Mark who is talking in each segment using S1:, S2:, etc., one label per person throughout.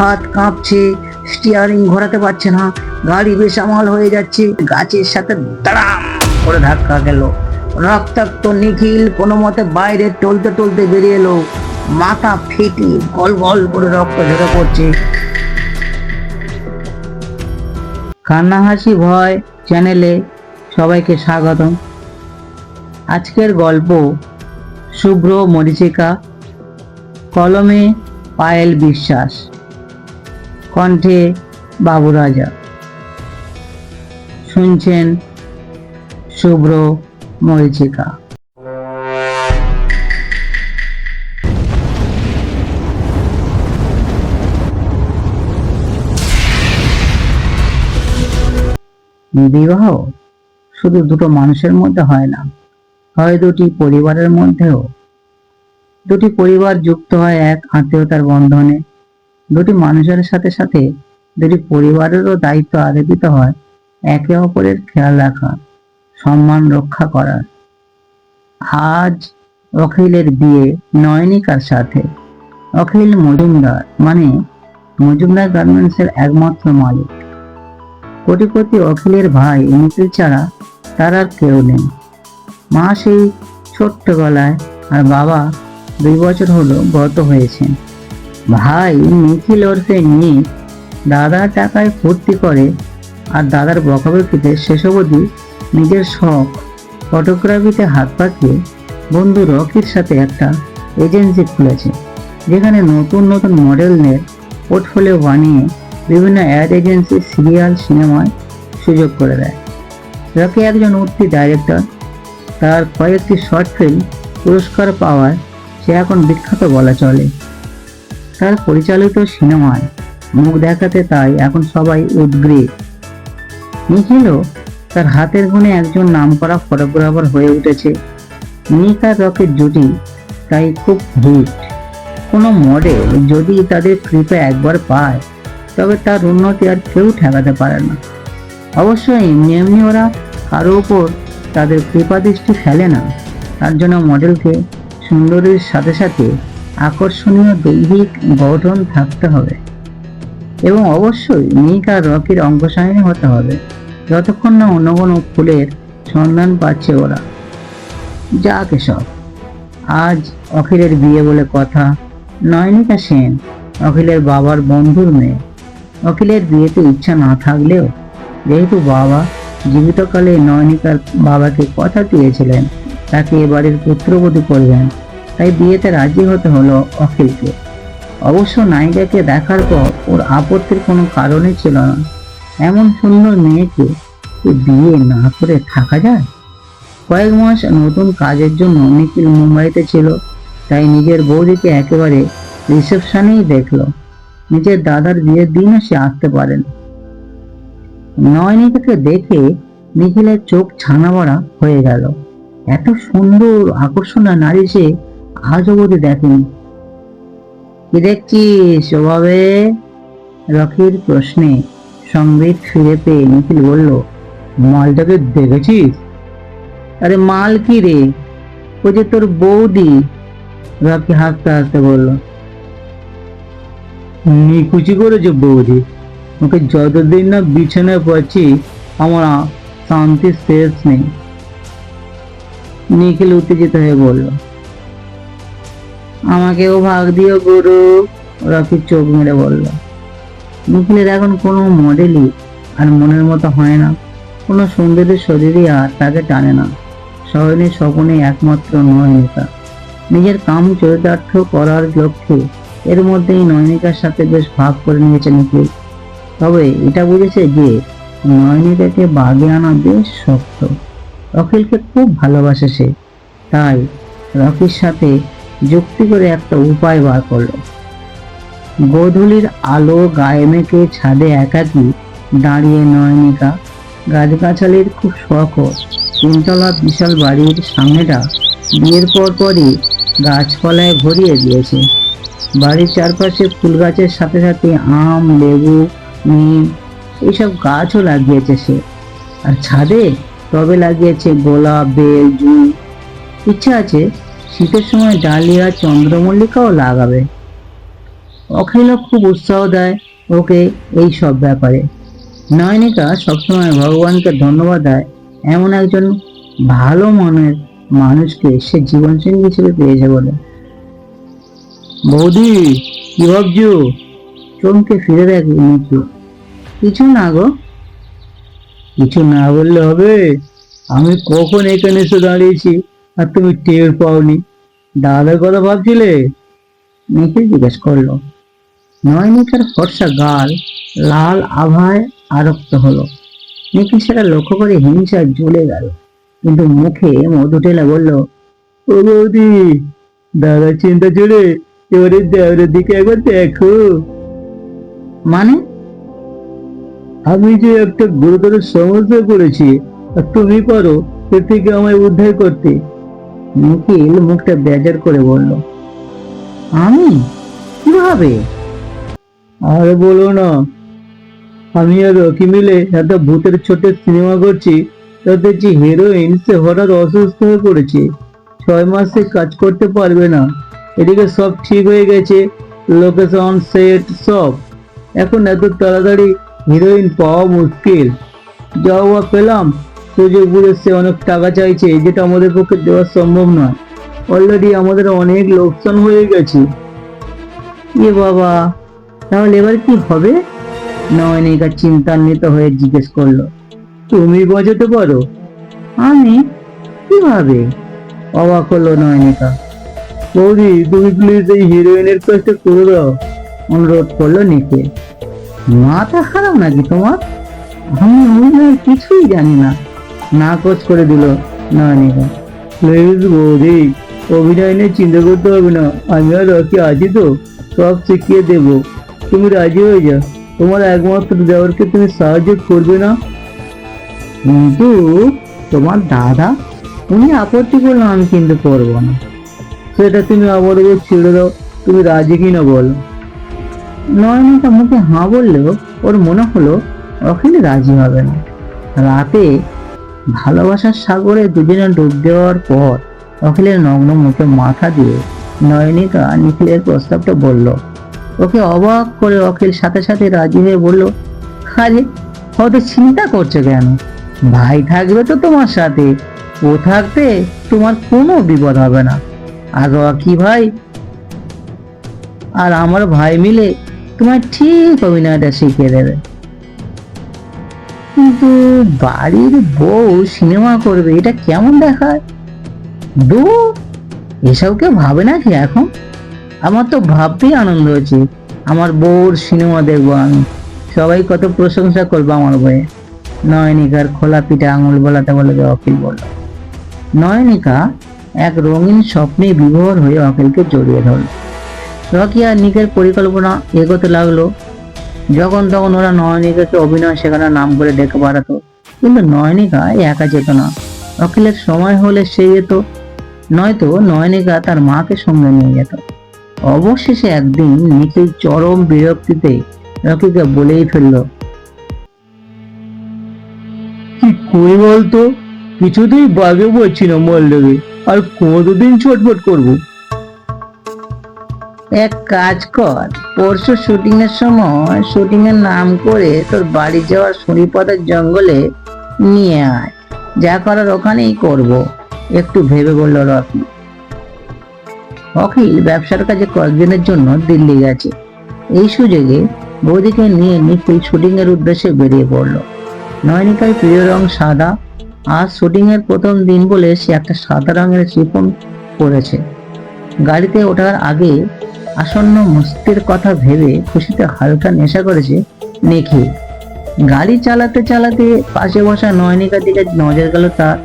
S1: হাত কাঁপছে স্টিয়ারিং ঘোরাতে পারছে না, গাড়ি বেসামাল হয়ে যাচ্ছে, গাছের সাথে দাঁড়াম করে ধাক্কা গেল। রক্তাক্ত নিখিল কোনো মতে বাইরে টলতে টলতে বেরিয়ে এলো। মাথা ফেটে গল গল করে রক্ত ঝরে পড়ছে। কান্না হাসি ভয় চ্যানেলে সবাইকে স্বাগতম। আজকের গল্প শুভ্র মরিচিকা কলমে পায়েল বিশ্বাস। কণ্ঠে বাবু রাজা শুনছেন শুভ্র মরিচিকা বিবাহ শুধু দুটো মানুষের মধ্যে হয় না, হয় দুটি পরিবারের মধ্যেও। দুটি পরিবার যুক্ত হয় এক আত্মীয়তার বন্ধনে। দুটি মানুষের সাথে সাথে দুটি পরিবারেরও দায়িত্ব আরোপিত হয় একে অপরের খেয়াল রাখা, সম্মান রক্ষা করার আজ অখিলের বিয়ে নয়নিকার সাথে। অখিল মজুমদার মানে মজুমদার গার্মেন্টসের একমাত্র মালিক। কোটিপতি অখিলের ভাই নিখিল ছাড়া তার আর কেউ নেই। মা সেই ছোট্ট গলায় আর বাবা দুই বছর হলো গত হয়েছেন। ভাই নিখিল ওরফে নিক দাদার টাকায় ফুর্তি করে, আর দাদার বকাবকিতে শেষ অবধি নিজের শখ, ফটোগ্রাফিতে হাত পাকিয়ে বন্ধু রকির সাথে একটা এজেন্সি খুলেছে, যেখানে নতুন নতুন মডেলদের পোর্টফোলিও বানিয়ে বিভিন্ন অ্যাড এজেন্সি সিরিয়াল সিনেমায় সুযোগ করে দেয়। রকি একজন উঠতি ডাইরেক্টর তার কয়েকটি শর্ট ফিল্ম পুরস্কার পাওয়ায় সে এখন বিখ্যাত বলা চলে। তার পরিচালিত সিনেমায় মুখ দেখাতে তাই এখন সবাই উদ্গ্রীব। নিখিলও তার হাতের গুণে একজন নামকরা ফটোগ্রাফার হয়ে উঠেছে। নিক আর রকের জুটি, তাই খুব হিট। কোনো মডেল যদি তাদের কৃপা একবার পায়, তবে তার উন্নতি আর কেউ ঠেকাতে পারে না। অবশ্যই এমনি এমনি ওরা কারও ওপর তাদের কৃপা দৃষ্টি ফেলে না। তার জন্য মডেলকে সুন্দরীর সাথে সাথে আকর্ষণীয় দৈহিক গঠন থাকতে হবে। এবং অবশ্যই নিক আর রকির অঙ্গসায়নী হতে হবে, যতক্ষণ না অন্য কোনো ফুলের সন্ধান পাচ্ছে ওরা। যাক এসব আজ অখিলের বিয়ে বলে কথা, নয়নিকা সেন, অখিলের বাবার বন্ধুর মেয়ে। অখিলের বিয়েতে ইচ্ছা না থাকলেও, যেহেতু বাবা জীবিতকালে নয়নিকার বাবাকে কথা দিয়েছিলেন, তাকে এবারের পুত্রবধূ করবেন। তাই বিয়েতে রাজি হতে হলো অখিলকে। অবশ্য নায়িকাকে দেখার পর ওর আপত্তির কোনো কারণই ছিল না। এমন সুন্দর মেয়েকে বিয়ে না করে থাকা যায়? কয়েক মাস নতুন কাজের জন্য নিখিল মুম্বাইতে ছিল, তাই নিজের বৌদিকে একেবারে রিসেপশনেই দেখল। নিজের দাদার বিয়ের দিনও সে আসতে পারেন। নয়নিকাকে দেখে নিখিলের চোখ ছানা হয়ে গেল। এত সুন্দর আকর্ষণীয় নারী সে আজ দেখেনি। কি দেখছিস ওভাবে? রকির প্রশ্নে সংবিত ফিরে পেয়ে নিখিল বলল, মালটাকে দেখেছিস? আরে মাল কি রে? ও যে তোর বৌদি। রকি হাসতে হাসতে বলল নিকুচি করেছে বৌদি। ওকে যতদিন না বিছানায় পাচ্ছি আমার শান্তির শেষ নেই। নিখিল উত্তেজিত হয়ে বলল আমাকেও ভাগ দিও গুরু। রকি চোখ মেরে বলল? নিখিলের এখন কোনো মডেলই আর মনের মতো হয় না। কোনো সুন্দরী শরীরই আর তাকে টানে না। শহরের স্বপ্নে একমাত্র নয়নিকা নিজের কাম চরিতার্থ করার লক্ষ্যে এর মধ্যেই নয়নিকার সাথে বেশ ভাগ করে নিয়েছে নিখিল। তবে এটা বুঝেছে যে নয়নিকাকে বাগে আনা বেশ শক্ত। অখিলকে খুব ভালোবাসে সে। তাই রকির সাথে যুক্তি করে একটা উপায় বার করল। গোধূলির আলো গায়ে মেখে ছাদে একাকি দাঁড়িয়ে নয়নিকা, গাছগাছালির খুব শখ। তিনতলা বিশাল বাড়ির সামনেটা বিয়ের পর পরই গাছপালায় ভরিয়ে দিয়েছে। বাড়ির চারপাশে ফুল গাছের সাথে সাথে আম, লেবু, নিম এইসব গাছও লাগিয়েছে সে। আর ছাদে টবে লাগিয়েছে গোলাপ, বেল জুঁই ইচ্ছা আছে শীতের সময় ডালিয়া, চন্দ্রমল্লিকাও লাগাবে। অখিলও খুব উৎসাহ দেয় ওকে এই সব ব্যাপারে। নয়নিকা সবসময় ভগবানকে ধন্যবাদ দেয় এমন একজন ভালো মনের মানুষকে সে জীবনসঙ্গী হিসেবে পেয়েছে বলে। বৌদি, কি ভাবছ? চমকে ফিরে দেখে নিচু কিছু না গো। কিছু না বললে হবে? আমি কখন এখানে এসে দাঁড়িয়েছি? আর তুমি টের পাওনি। দাদার কথা ভাবছিলে? নিখিল জিজ্ঞেস করল। নয়নিকার ফর্সা গাল লাল আভায় আরক্ত হলো। নিখিল সেটা লক্ষ্য করে হিংসা জ্বলে গেল। কিন্তু মুখে মধু টেলে বলল, ও বৌদি, দাদার চিন্তা ছেড়ে এবারে দেওয়ারের দিকে একবার দেখো। মানে? আমি যে একটা গুরুতর সমস্যায় করেছি, আর তুমি পারো এর থেকে আমায় উদ্ধার করতে। নিখিল মুখটা বেজার করে বলল, আমি? কীভাবে? আর বলো না, আমি আর রকি মিলে একটা ভূতের ছোট সিনেমা করছি, তাতে যে হিরোইন সে হঠাৎ অসুস্থ হয়ে পড়েছে। ছয় মাসে কাজ করতে পারবে না। এদিকে সব ঠিক হয়ে গেছে লোকেশন সেট সব। এখন এত তাড়াতাড়ি হিরোইন পাওয়া মুশকিল। যা হওয়া পেলাম সুযোগ বুঝে সে অনেক টাকা চাইছে যেটা আমাদের পক্ষে দেওয়া সম্ভব নয়। অলরেডি আমাদের অনেক লোকসান হয়ে গেছে। এ বাবা, তাহলে এবার কি হবে? নয়নিকা চিন্তান্বিত হয়ে জিজ্ঞেস করল, তুমি বাঁচাতে পারো? আমি? কীভাবে? অবাক হলো নয়নিকা। বৌদি, তুমি প্লিজ এই হিরোইনের কাজটা করে দাও। অনুরোধ করল নিকে। মাথা খারাপ নাকি তোমার? আমি অভিনয়ের কিছুই জানি না। না কোচ করে দিল। নয়নিকা প্লিজ বৌদি, অভিনয় নিয়ে চিন্তা করতে হবে না। আমি আর রকি আছি তো সব শিখিয়ে দেব। তুমি রাজি হয়ে যাও। তোমার একমাত্র দেওয়ারকে তুমি সাহায্য করবে না? কিন্তু তোমার দাদা, উনি আপত্তি করল আমি কিন্তু করব না। সেটা তুমি উপর ছেড়ে দাও। তুমি রাজি কিনা বলো। নয়নটা মুখে হাঁ বললেও ওর মনে হলো অখিল রাজি হবে না। রাতে ভালোবাসার সাগরে দুজনে ডুব দেওয়ার পর অখিলের নগ্ন মুখে মাথা দিয়ে নয়নিকা নিখিলের প্রস্তাবটা বলল। ওকে অবাক করে অখিল সাথে সাথে রাজি হয়ে বলল, আরে হয়তো চিন্তা করছ কেন? ভাই থাকবে তো তোমার সাথে। ও থাকতে তোমার কোনো বিপদ হবে না। আগোয়া কি ভাই? আর আমার ভাই মিলে তোমার ঠিক অভিনয়টা শিখিয়ে দেবে। কিন্তু বাড়ির বউ সিনেমা করবে, এটা কেমন দেখায়? দু এসব কেউ ভাবে নাকি এখন? আমার তো ভাবতেই আনন্দ হচ্ছে, আমার বউর সিনেমা দেখব আমি। সবাই কত প্রশংসা করব আমার বইয়ে নয়নিকার খোলা পিঠে আঙুল বলাতে বলে অখিল বলল নয়নিকা এক রঙিন স্বপ্নে বিভোর হয়ে অখিলকে জড়িয়ে ধরল। রকি আর নিকের পরিকল্পনা এগোতে লাগল। যখন তখন ওরা নয়নিকাকে অভিনয় শেখানোর নাম করে ডেকে পাঠাতো কিন্তু নয়নিকা একা যেত না। অখিলের সময় হলে সে যেত, নয়তো নয়নিকা তার মাকে সঙ্গে নিয়ে যেত। অবশেষে একদিন নিখিল চরম বিরক্তিতে রকিকে বলেই ফেলল, কি করি বলতো? কিছুতেই বাগে বলছি না মল্লবে আর কতদিন ছটফট করব। এক কাজ কর। পরশু শুটিং এর সময় শুটিং এর নাম করে তোর বাড়ি যাওয়ার শনিপথের জঙ্গলে নিয়ে আয়। যা করার ওখানেই করব। একটু ভেবে বলল রকি। অখিল ব্যবসার কাজে কয়েকদিনের জন্য দিল্লি গেছে। এই সুযোগে বৌদিকে নিয়ে নিখিল শুটিং এর উদ্দেশ্যে বেরিয়ে পড়ল। নয়নিকার প্রিয় রং সাদা আজ শুটিং এর প্রথম দিন বলে সে একটা সাদা রঙের শিফন পরেছে। গাড়িতে ওঠার আগে আসন্ন মস্তির কথা ভেবে খুশিতে হালকা নেশা করেছে নিখিল গাড়ি চালাতে চালাতে পাশে বসা নয়নিকার দিকে নজর গেল তার।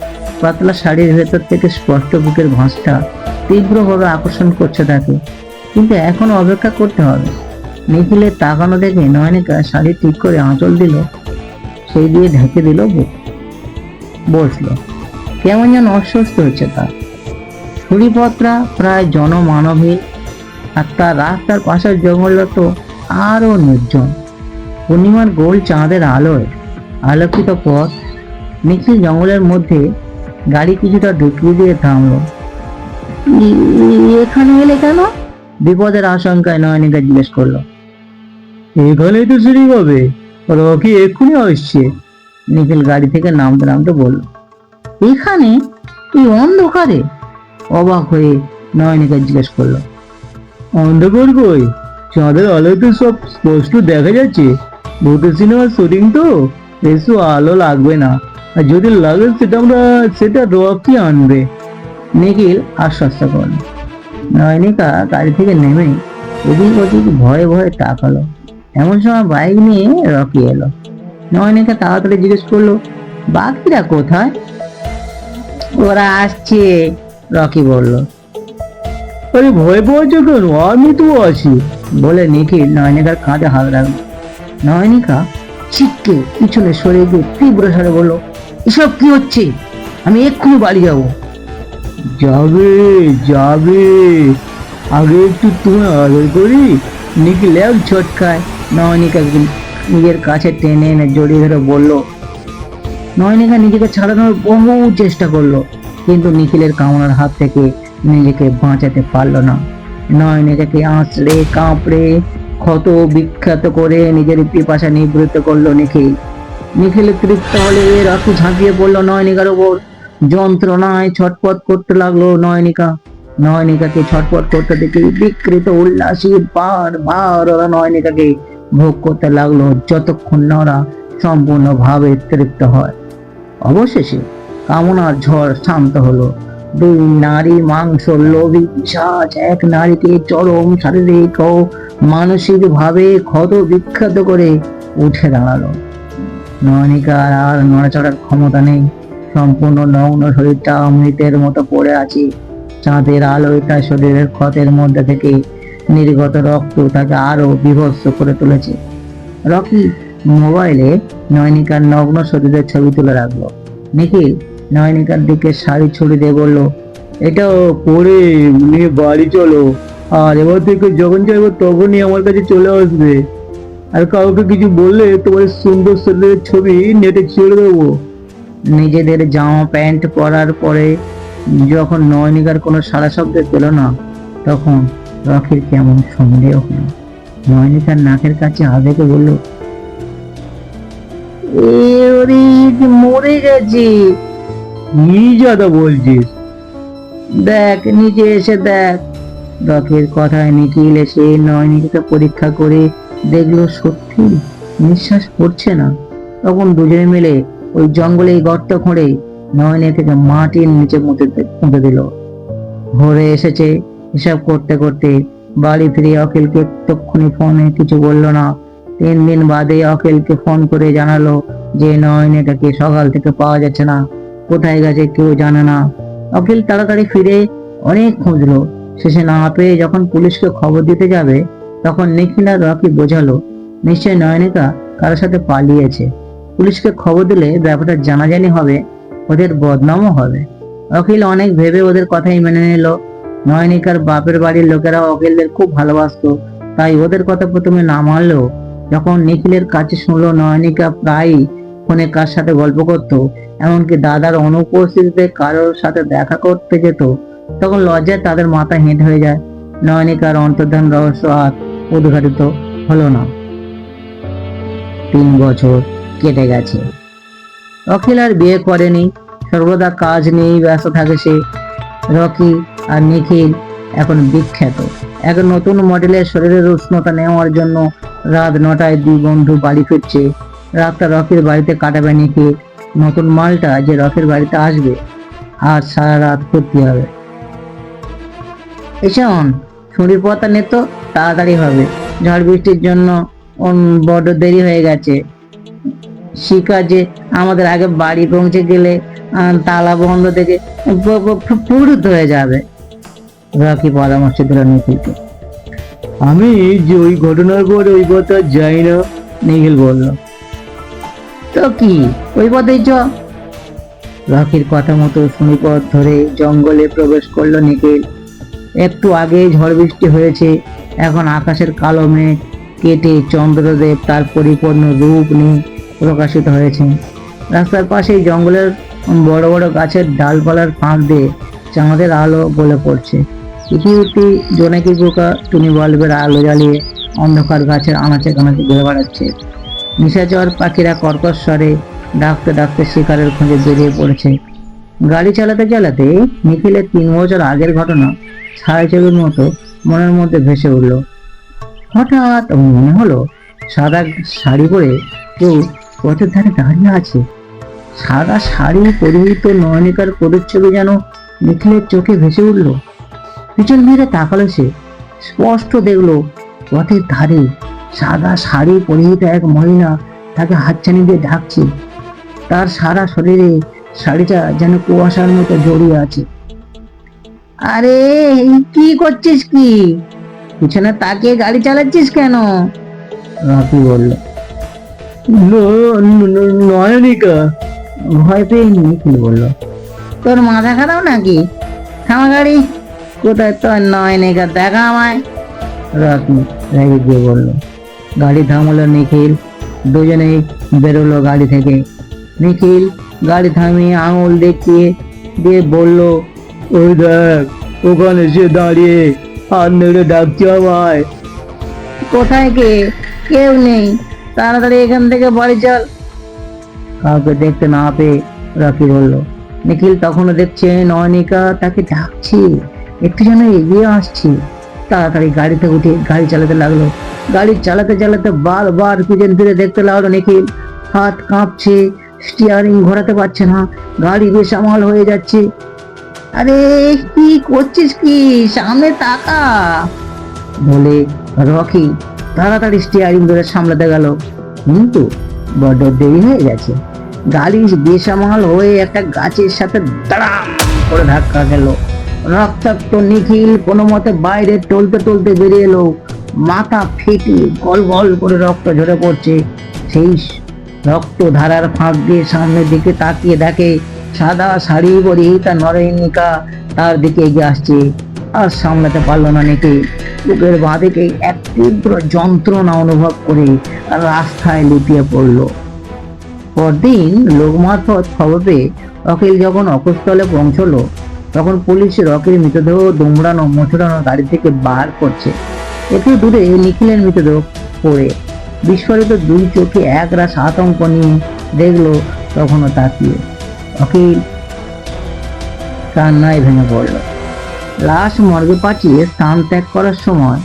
S1: পাতলা শাড়ির ভেতর থেকে স্পষ্ট বুকের ভাঁজটা তীব্রভাবে আকর্ষণ করছে তাকে। কিন্তু এখন অপেক্ষা করতে হবে। নিখিলের তাকানো দেখে নয়নিকা শাড়ি ঠিক করে আঁচল দিল, সেই দিয়ে ঢেকে দিল বুক। বসল, কেমন যেন অস্বস্তি হচ্ছে তার। ছুরিপত্রা প্রায় জনমানবহীন আর তার রাস্তার পাশের জঙ্গলটা তো আরও নির্জন। পূর্ণিমার গোল চাঁদের আলোয় আলোকিত পথ। নিখিল জঙ্গলের মধ্যে গাড়ি কিছুটা ঢুকিয়ে দিয়ে থামলো। "ই- ই- এখানে এলে কেন? বিপদের আশঙ্কায় নয়নিকা জিজ্ঞেস করল। এখানে তো সিঁড়ি হবে। রকি এক্ষুনি আসছে? নিখিল গাড়ি থেকে নামতে নামতে বলল এখানে? এই অন্ধকারে? অবাক হয়ে নয়নিকা জিজ্ঞেস করল। অন্ধকার কই? চাঁদের আলোয় তো সব স্পষ্ট দেখা যাচ্ছে। ভূতের সিনেমার শুটিং তো? বেশি আলো লাগবে না। আর যদি লাগে সেটা আমরা, সেটা রকি আনবে? নিখিল আশ্বস্ত করল। নয়নিকা গাড়ি থেকে নেমে এদিক ওদিক ভয়ে ভয়ে তাকালো। এমন সময় বাইক নিয়ে রকি এলো। নয়নিকা তাড়াতাড়ি জিজ্ঞেস করল, বাকিরা কোথায়? ওরা আসছে, রকি বলল। আরে ভয় পাওয়াছো কেন? আমি তো আছি। বলে নিখিল নয়নিকার কাঁধে হাত রাখল। নয়নিকা ছিটকে পিছনে সরে গিয়ে তীব্র স্বরে বলল এসব কি হচ্ছে? আমি এক্ষুনি বাড়ি যাব। যাবে যাবে। আগে একটু তুমি আদর করি। নিখিল এক ছটকায় নয়নিকাকে নিজের কাছে টেনে এনে জড়িয়ে ধরে বলল নয়নিকা নিজেকে ছাড়ানোর বহু চেষ্টা করল কিন্তু নিখিলের কামনার হাত থেকে নিজেকে বাঁচাতে পারল না। নয়নিকাকে আঁচড়ে, কাঁপড়ে, ক্ষত বিখ্যাত করে নিজের পিপাসা নিবৃত্ত করল নিখিল। নিখিল তৃপ্ত হলে রকি ঝাঁপিয়ে পড়ল নয়নিকার উপর যন্ত্রণায় ছটপট করতে লাগল নয়নিকা। নয়নিকাকে ছটপট করতে দেখে বিকৃত উল্লাসী বার বার ওরা নয়নিকাকে ভোগ করতে লাগল যতক্ষণ না ওরা সম্পূর্ণভাবে তৃপ্ত হয়। অবশেষে কামনার ঝড় শান্ত হলো। দুই নারী মাংস লোভী পিশাচ এক নারীকে চরম শারীরিক ও মানসিক ভাবে ক্ষত বিখ্যাত করে উঠে দাঁড়াল। নয়নিকার আর নড়াচড়ার ক্ষমতা নেই। সম্পূর্ণ নগ্ন শরীরটা অমৃতের মতো পড়ে আছে। চাঁদের আলোয় তার শরীরের ক্ষতের মধ্যে থেকে নির্গত রক্ত তাকে আরও বিভৎস করে তুলেছে। রকি মোবাইলে নয়নিকার নগ্ন শরীরের ছবি তুলে রাখল। নিখিল নয়নিকার দিকে শাড়ি ছুড়ে দিয়ে বলল, এটাও পরে নিয়ে বাড়ি চলো। আর এবার থেকে যখন চাইব তখনই আমার কাছে চলে আসবে। আর কাউকে কিছু বললে তোমার সুন্দর শরীরের ছবি নেটে ছেড়ে দেবো। নিজেদের জামা প্যান্ট পরার পরে যখন নয়নিকার কোনো সারা শব্দ পেল না, তখন রকির কেমন সন্দেহ হলো। নয়নিকার নাকের কাছে আবেগে বলল মরে গেছে। কি বলছিস। দেখ নিচে এসে দেখ। রকির কথায় নিখিল এসে নয়নিকাকে পরীক্ষা করে দেখল সত্যি নিঃশ্বাস পড়ছে না। তখন দুজনে মিলে ওই জঙ্গলে গর্ত খুঁড়ে নয়নে থেকে মাটির নিচে মুতে পুঁতে দিল। ভোরে এসেছে হিসাব করতে করতে বাড়ি ফিরে অখিলকে তক্ষুনি ফোনে কিছু বলল না। তিন দিন বাদে অখিলকে ফোন করে জানালো যে নয়নেটাকে সকাল থেকে পাওয়া যাচ্ছে না। কোথায় গেছে কেউ জানে না। অখিল তাড়াতাড়ি ফিরে অনেক খুঁজলো। শেষে না পেয়ে যখন পুলিশকে খবর দিতে যাবে, তখন নিখিল আর রকি বোঝালো নিশ্চয় নয়নিকা কারোর সাথে পালিয়েছে। পুলিশকে খবর দিলে ব্যাপারটা জানাজানি হবে, ওদের বদনামও হবে। অখিল অনেক ভেবে ওদের কথাই মেনে নিল। নয়নিকার বাপের বাড়ির লোকেরা অখিলদের খুব ভালোবাসতো, তাই ওদের কথা প্রথমে না মানলেও যখন নিখিলের কাছে শুনলো নয়নিকা প্রায়ই ফোনে কার সাথে গল্প করত এমনকি দাদার অনুপস্থিতিতে কারোর সাথে দেখা করতে যেত, তখন লজ্জায় তাদের মাথা হেঁট হয়ে যায়। নয়নিকার অন্তর্ধান রহস্য আর উদ্ঘাটিত হলো না। তিন বছর কেটে গেছে। অখিল আর বিয়ে করেনি, সর্বদা কাজ নিয়েই ব্যস্ত থাকে সে। রকি আর নিখিল এখন বিখ্যাত। এক নতুন মডেলের শরীরের উষ্ণতা নেওয়ার জন্য রাত নটায় দুই বন্ধু বাড়ি ফিরছে। রাতটা রকির বাড়িতে কাটাবে নিখিল। নতুন মালটা যে রকির বাড়িতে আসবে, আর সারা রাত ফুর্তি হবে। এসন ছুরি পথা নে তো, তাড়াতাড়ি হবে। ঝড় বৃষ্টির জন্য বড্ড দেরি হয়ে গেছে। শিকা যে আমাদের আগে বাড়ি পৌঁছে গেলে তালা বন্ধ থেকে পুরুত হয়ে যাবে। রকি পরামর্শ দিল নিখিলকে। আমি যে ওই ঘটনার পরে ওই পথে যাই না, নিখিল বলল। তো কি? ওই পথেই চ। রকির কথা মতো সুনিপথ ধরে জঙ্গলে প্রবেশ করল নিখিল। একটু আগে ঝড় বৃষ্টি হয়েছে। এখন আকাশের কালো মেঘ কেটে চন্দ্রদেব তার পরিপূর্ণ রূপ নিয়ে প্রকাশিত হয়েছে। রাস্তার পাশে জঙ্গলের বড় বড় গাছের ডালপালার ফাঁক দিয়ে চাঁদের আলো গলে পড়ছে। ইতিউতি জোনাকি পোকা টুনি বাল্বের আলো জ্বালিয়ে অন্ধকার গাছের আনাচে কানাচে ঘুরে বেড়াচ্ছে। নিশাচর পাখিরা কর্কশ স্বরে ডাকতে ডাকতে শিকারের খোঁজে বেরিয়ে পড়েছে। গাড়ি চালাতে চালাতে নিখিলের তিন বছর আগের ঘটনা ছায়াছবির মতো মনের মধ্যে ভেসে উঠল। হঠাৎ মনে হলো, সাদা শাড়ি পরে কেউ পথের ধারে দাঁড়িয়ে আছে। সাদা শাড়ি পরিহিত নয়নিকার প্রতিচ্ছবি যেন নিখিলের চোখে ভেসে উঠল। পিছন ফিরে তাকালো সে, স্পষ্ট দেখল পথের ধারে সাদা শাড়ি পরিহিত এক মহিলা তাকে হাতছানি দিয়ে ঢাকছে। তার সারা শরীরে শাড়িটা যেন কুয়াশার মতো জড়িয়ে আছে। আরে কি করছিস কি? পিছনে তাকে গাড়ি চালাচ্ছিস কেন? রাফি বলল নয়নিকা। ভয় পেয়ে নিখিল বলল? তোর মাথা খারাপ নাকি? থামা গাড়ি। কোথায় তোর নয়নিকা? দেখা আমায়। রাফি রেগে গিয়ে বলল গাড়ি থামলো নিখিল। দুজনেই বেরোলো গাড়ি থেকে। নিখিল গাড়ি থামিয়ে আঙুল দেখিয়ে দিয়ে বলল ওই দেখ ওখানে সে দাঁড়িয়ে হাত নেড়ে ডাকছে আমায়। কোথায় কে? কেউ নেই। তাড়াতাড়ি এখান থেকে বাড়ি চল। কাউকে দেখতে না পেয়ে রাফি বলল নিখিল তখনও দেখছে নয়নিকা তাকে ডাকছে। একটু যেন এগিয়ে আসছে। তাড়াতাড়ি গাড়িতে উঠে গাড়ি চালাতে লাগল। গাড়ি চালাতে চালাতে বারবার পিছন ফিরে দেখতে লাগল নিখিল। হাত কাঁপছে স্টিয়ারিং ঘোরাতে পারছে না। গাড়ি বেসামাল হয়ে যাচ্ছে। আরে, কি করছিস কি? সামনে তাকা। বলে রকি তাড়াতাড়ি স্টিয়ারিং ধরে সামলাতে গেল। কিন্তু বড্ড দেরি হয়ে গেছে। গাড়ি বেসামাল হয়ে একটা গাছের সাথে দাঁড়াম করে ধাক্কা গেল রক্তাক্ত নিখিল কোনো মতে বাইরে টলতে টলতে বেরিয়ে এলো। মাথা ফেটে গল গল করে রক্ত ঝরে পড়ছে। সেই রক্ত ধারার ফাঁক দিয়ে সামনের দিকে তাকিয়ে দেখে সাদা শাড়ি পরিহিতা নরেনিকা তার দিকে এগিয়ে আসছে। আর সামলাতে পারল না নাকি। বুকের বাঁ দিকে এক তীব্র যন্ত্রণা অনুভব করে রাস্তায় লুটিয়ে পড়ল। পরদিন লোক মারফত খবর পেয়ে অখিল যখন অকুস্থলে পৌঁছলো তখন পুলিশ রকির মৃতদেহ দুমড়ানো মোচড়ানো গাড়ি থেকে বার করছে। একটু দূরে নিখিলের মৃতদেহ পড়ে। বিস্ফোরিত দুই চোখে এক রাস আতঙ্ক নিয়ে দেখল তখনও তাকিয়ে। অখিল কান্নায় ভেঙে পড়ল। লাশ মর্গে পাঠিয়ে স্থান ত্যাগ করার সময়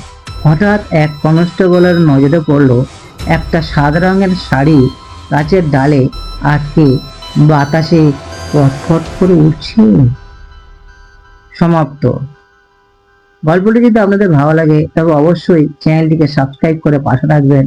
S1: হঠাৎ এক কনস্টেবলের নজরে পড়ল একটা সাদা রঙের শাড়ি গাছের ডালে আটকে বাতাসে কটকট করে উঠছে। সমাপ্ত। গল্পটি যদি আপনাদের ভালো লাগে তবে অবশ্যই চ্যানেলটিকে সাবস্ক্রাইব করে পাশে রাখবেন